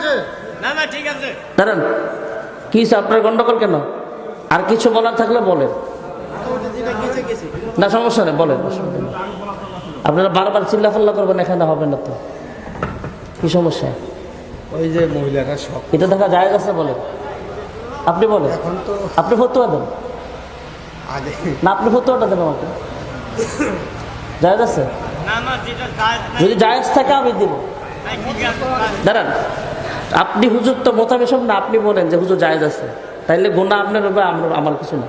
আছে না না ঠিক আছে। দাঁড়ান কি আপনার গন্ডগোল কেন? আর কিছু বলার থাকলে বলেন। না সমস্যা নেই বলেন আপনারা বারবার চিল্লাফাল্লা করবেন এখানে হবে না তো। কি সমস্যা? ওই যে মহিলারা সব এটা দেখা যায় আছে বলেন। আপনি বলেন। এখন তো আপনি ফতুয়া দেন। আগে না আপনি ফতুয়াটা দেন আমাকে। জায়েজ আছে না না যেটা কাজ নাই যদি জায়েজ থাকে আমি দিব। দাঁড়ান। আপনি হুজুর তো মোতাবেশক না আপনি বলেন যে হুজুর জায়েজ আছে। তাইলে গোনা আপনার হবে আমার কিছু না।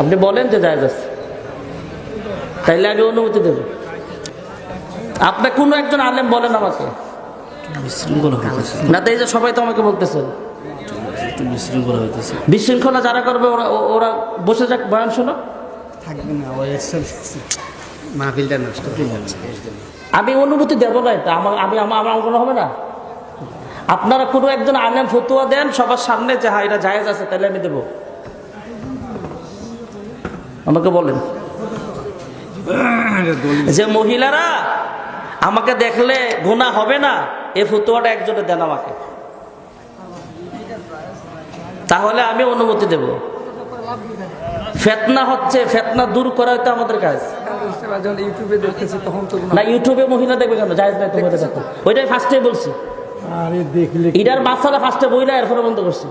আপনি বলেন যে জায়েজ আছে। তাইলে আগে অনুমতি দেব। আপনি কোনো একজন আলেম বলেন আমাকে? না তো এই যে সবাই তো আমাকে বলতেছে। বিশৃঙ্খলা যারা করবে ওরা ওরা বসে যাক বয়ান শোনো। থাকবে না মাহফিলটা নষ্ট আমি অনুমতি দেবো না এটা। আমার আমি আমার আমার কোনো হবে না। আপনারা কোনো একজন আলেম ফতুয়া দেন সবার সামনে যে হ্যাঁ এটা জায়েজ আছে তাহলে আমি দেবো। আমাকে বলেন। যে মহিলারা আমাকে দেখলে গুণা হবে না এ ফতুয়াটা একজনে দেন আমাকে। তাহলে আমি অনুমতি দেব। ফেতনা হচ্ছে ফেতনা দূর করা হয়তো আমাদের কাজ। না ইউটিউবে মহিলা দেখবে কেন? জায়েজ নাই তো মহিলা দেখো ওইটাই ফার্স্টে বলছি। আরে দেখলে ইডার বাচ্চারা ফার্স্টে বই না এরপরে বন্ধ করছি।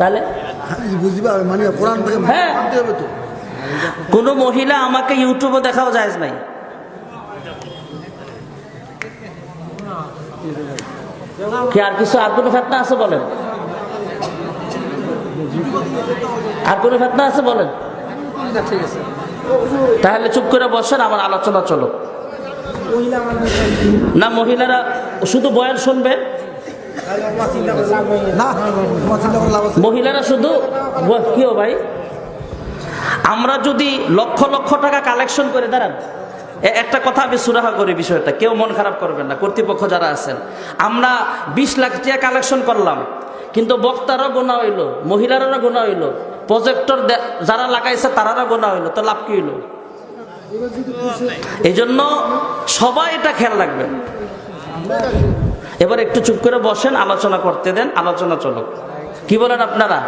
তাহলে? মানে হ্যাঁ। কোনো মহিলা আমাকে ইউটিউবে দেখাও জায়েজ নাই। আর কিছু, আর কোনো ফেতনা আছে বলেন? আর কোনো ফেতনা আছে বলেন? তাহলে চুপ করে বসেন, আমার আলোচনা চলো না মহিলারা শুধু বয়ান শুনবে? মহিলারা শুধু ব- কি ও ভাই? আমরা যদি লক্ষ লক্ষ টাকা কালেকশন করে দাঁড়ান একটা কথা আমি সুরাহা করি বিষয়টা কেউ মন খারাপ করবেন না কর্তৃপক্ষ যারা আছেন। আমরা বিশ লাখ টাকা কালেকশন করলাম কিন্তু বক্তারও গোনা হইল মহিলারও গোনা হইল প্রজেক্টর যারা লাগাইছে তারারও গোনা হইল তো লাভ কি হইল? এই জন্য সবাই এটা খেয়াল রাখবেন। এবার একটু চুপ করে বসেন, আলোচনা করতে দেন, আলোচনা চলো কি বলেন আপনারা?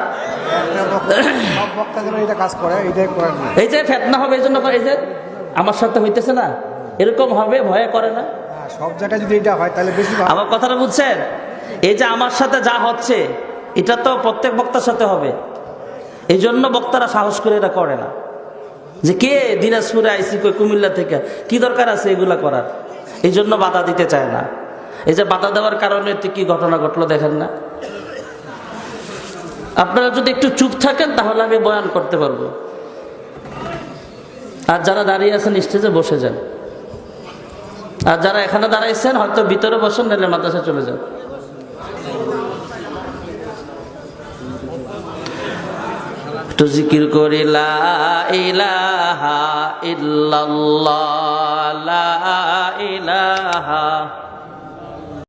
এই যে ফেতনা হবে, এই জন্য এই যে আমার সাথে হইতেছে না, এরকম হবে, ভয়ে করে না? সব জায়গায় যদি এটা হয় তাহলে বেশি আমার কথাটা বুঝছেন? এই যে আমার সাথে যা হচ্ছে, এটা তো প্রত্যেক বক্তার সাথে হবে। এই জন্য বক্তারা সাহস করে এটা করে না। যে কে দিনাজপুরে আইসি, কই কুমিল্লা থেকে? কি দরকার আছে এগুলা করার? এই জন্য বাধা দিতে চায় না। এই যে বাধা দেওয়ার কারণে কি ঘটনা ঘটলো দেখেন না? আপনারা যদি একটু চুপ থাকেন, তাহলে আমি বয়ান করতে পারব। আর যারা দাঁড়িয়ে আছেন, স্টেজে বসে যান। আর যারা এখানে দাঁড়াইছেন, হয়তো ভিতরে বসেন, নাহলে মাদ্রাসা চলে যান। একটু জিকির করি লা ইলাহা ইল্লাল্লাহ ইলাহা